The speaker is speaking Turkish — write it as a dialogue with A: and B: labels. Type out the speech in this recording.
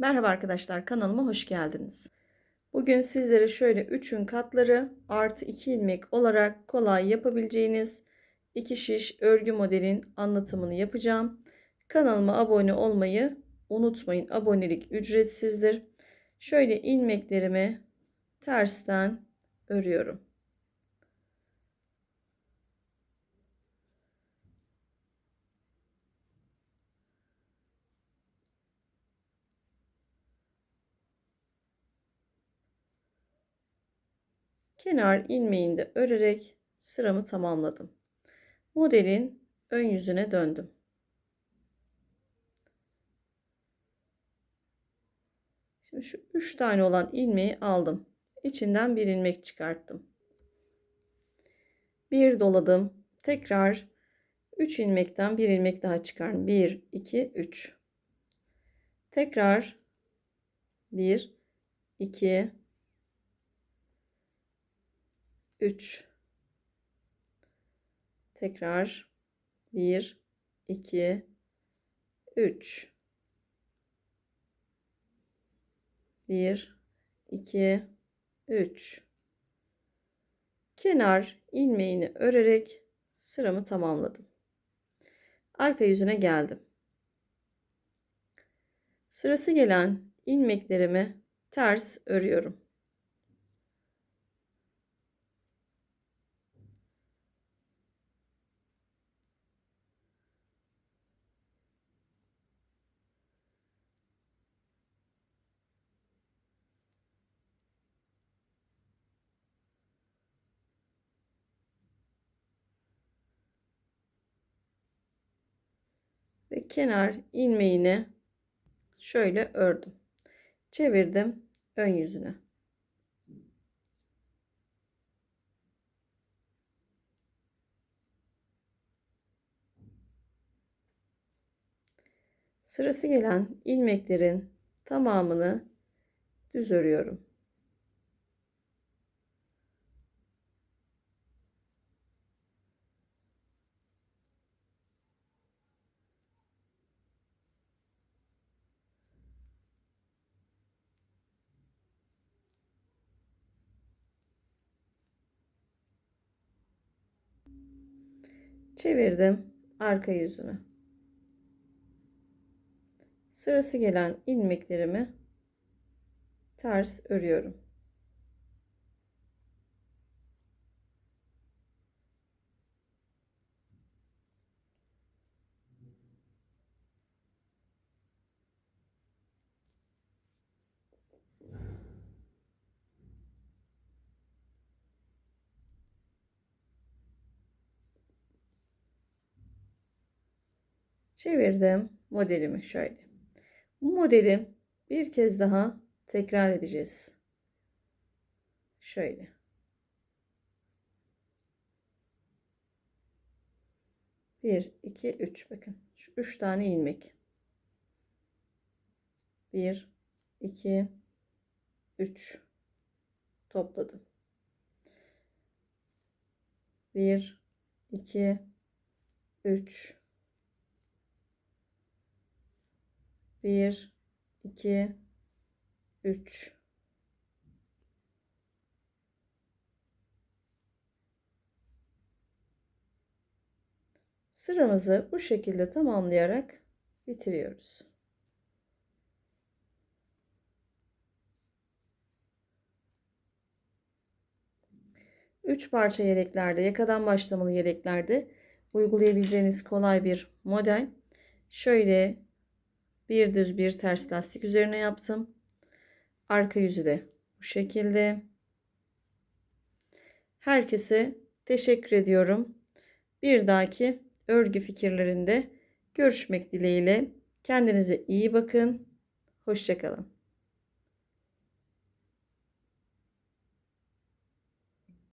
A: Merhaba arkadaşlar kanalıma hoş geldiniz. Bugün sizlere şöyle 3'ün katları artı 2 ilmek olarak kolay yapabileceğiniz iki şiş örgü modelin anlatımını yapacağım. Kanalıma abone olmayı unutmayın. Abonelik ücretsizdir. Şöyle ilmeklerimi tersten örüyorum. Kenar ilmeğini de örerek sıramı tamamladım. Modelin ön yüzüne döndüm. Şimdi şu üç tane olan ilmeği aldım. İçinden bir ilmek çıkarttım. Bir doladım. Tekrar 3 ilmekten bir ilmek daha çıkardım. 1 2 3. Tekrar 1 2 3 tekrar 1 2 3 1 2 3 kenar ilmeğini örerek sıramı tamamladım. Arka yüzüne geldim. Sırası gelen ilmeklerimi ters örüyorum. Ve kenar ilmeğini şöyle ördüm. Çevirdim ön yüzüne. Sırası gelen ilmeklerin tamamını düz örüyorum. Çevirdim arka yüzünü. Sırası gelen ilmeklerimi ters örüyorum. Çevirdim modelimi şöyle. Bu modeli bir kez daha tekrar edeceğiz. Şöyle. Bir, iki, üç. Bakın şu üç tane ilmek. Bir, iki, üç. Topladım. Bir, iki, üç. 1 2 3 Sıramızı bu şekilde tamamlayarak bitiriyoruz. Üç parça yeleklerde, yakadan başlamalı yeleklerde uygulayabileceğiniz kolay bir model. Şöyle bir düz bir ters lastik üzerine yaptım. Arka yüzü de bu şekilde. Herkese teşekkür ediyorum. Bir dahaki örgü fikirlerinde görüşmek dileğiyle. Kendinize iyi bakın. Hoşçakalın.